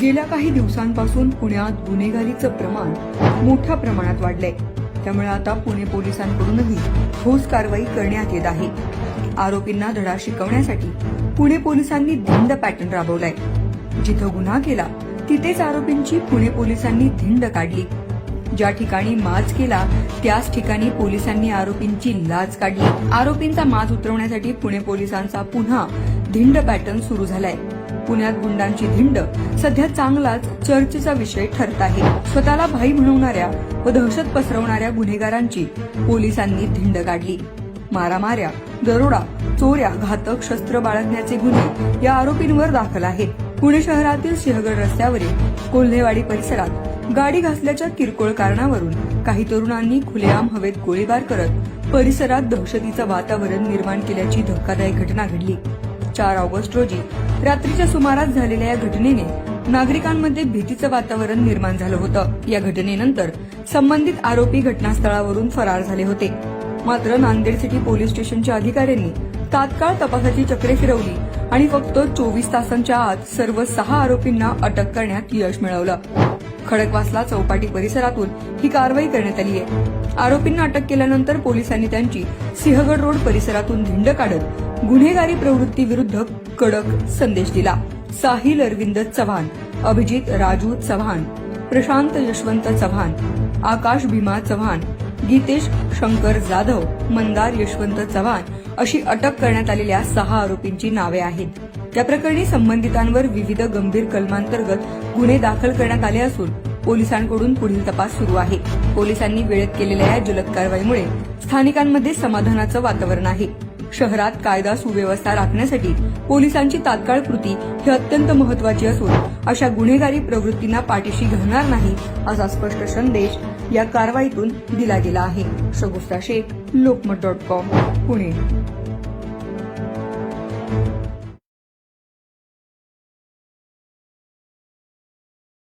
गेल्या काही दिवसांपासून पुण्यात गुन्हेगारीचं प्रमाण मोठ्या प्रमाणात वाढलंय. त्यामुळे आता पुणे पोलिसांकडूनही ठोस कारवाई करण्यात येत आहे. आरोपींना धडा शिकवण्यासाठी पुणे पोलिसांनी धिंड पॅटर्न राबवलाय. जिथं गुन्हा केला तिथेच आरोपींची पुणे पोलिसांनी धिंड काढली. ज्या ठिकाणी माज केला त्याच ठिकाणी पोलिसांनी आरोपींची लाच काढली. आरोपींचा माज उतरवण्यासाठी पुणे पोलिसांचा पुन्हा धिंड पॅटर्न सुरू झालाय. पुण्यात गुंडांची धिंड सध्या चांगलाच चर्चेचा विषय ठरत आहे. स्वतःला भाई म्हणवणाऱ्या व दहशत पसरवणाऱ्या गुन्हेगारांची पोलिसांनी धिंड काढली. मारामाऱ्या दरोडा चोऱ्या घातक शस्त्र बाळगण्याचे गुन्हे या आरोपींवर दाखल आहेत. पुणे शहरातील सिंहगड रस्त्यावरील कोल्हेवाडी परिसरात गाडी घासल्याच्या किरकोळ कारणावरून काही तरुणांनी खुलेआम हवेत गोळीबार करत परिसरात दहशतीचं वातावरण निर्माण केल्याची धक्कादायक घटना घडली. चार ऑगस्ट रोजी रात्रीच्या सुमारास झालेल्या या घटनेने नागरिकांमध्ये भीतीचं वातावरण निर्माण झालं होतं. या घटनेनंतर संबंधित आरोपी घटनास्थळावरून फरार झाले होते. मात्र नांदेड सिटी पोलीस स्टेशनच्या अधिकाऱ्यांनी तात्काळ तपासाची चक्रे फिरवली आणि फक्त चोवीस तासांच्या आत सर्व सहा आरोपींना अटक करण्यात यश मिळवलं. खडकवासला चौपाटी परिसरातून ही कारवाई करण्यात आली आहे. आरोपींना अटक केल्यानंतर पोलिसांनी त्यांची सिंहगड रोड परिसरातून धिंड काढत गुन्हेगारी प्रवृत्ती विरुद्ध कडक संदेश दिला. साहिल अरविंद चव्हाण अभिजित राजू चव्हाण प्रशांत यशवंत चव्हाण आकाश भीमा चव्हाण गीतेश शंकर जाधव मंदार यशवंत चव्हाण अशी अटक करण्यात आलेल्या सहा आरोपींची नावे आहेत. या प्रकरणी संबंधितांवर विविध गंभीर कलमांतर्गत गुन्हे दाखल करण्यात आले असून पोलिसांकडून पुढील तपास सुरू आहे. पोलिसांनी वेळेत केलेल्या या जलद कारवाईमुळे स्थानिकांमध्ये समाधानाचं वातावरण आहे. शहरात कायदा सुव्यवस्था राखण्यासाठी पोलिसांची तात्काळ कृती ही अत्यंत महत्वाची असून अशा गुन्हेगारी प्रवृत्तींना पाठीशी घालणार नाही असा स्पष्ट संदेश या कारवाईतून दिला गेला आहे. Shagufta Shaikh Lokmat dot com Pune.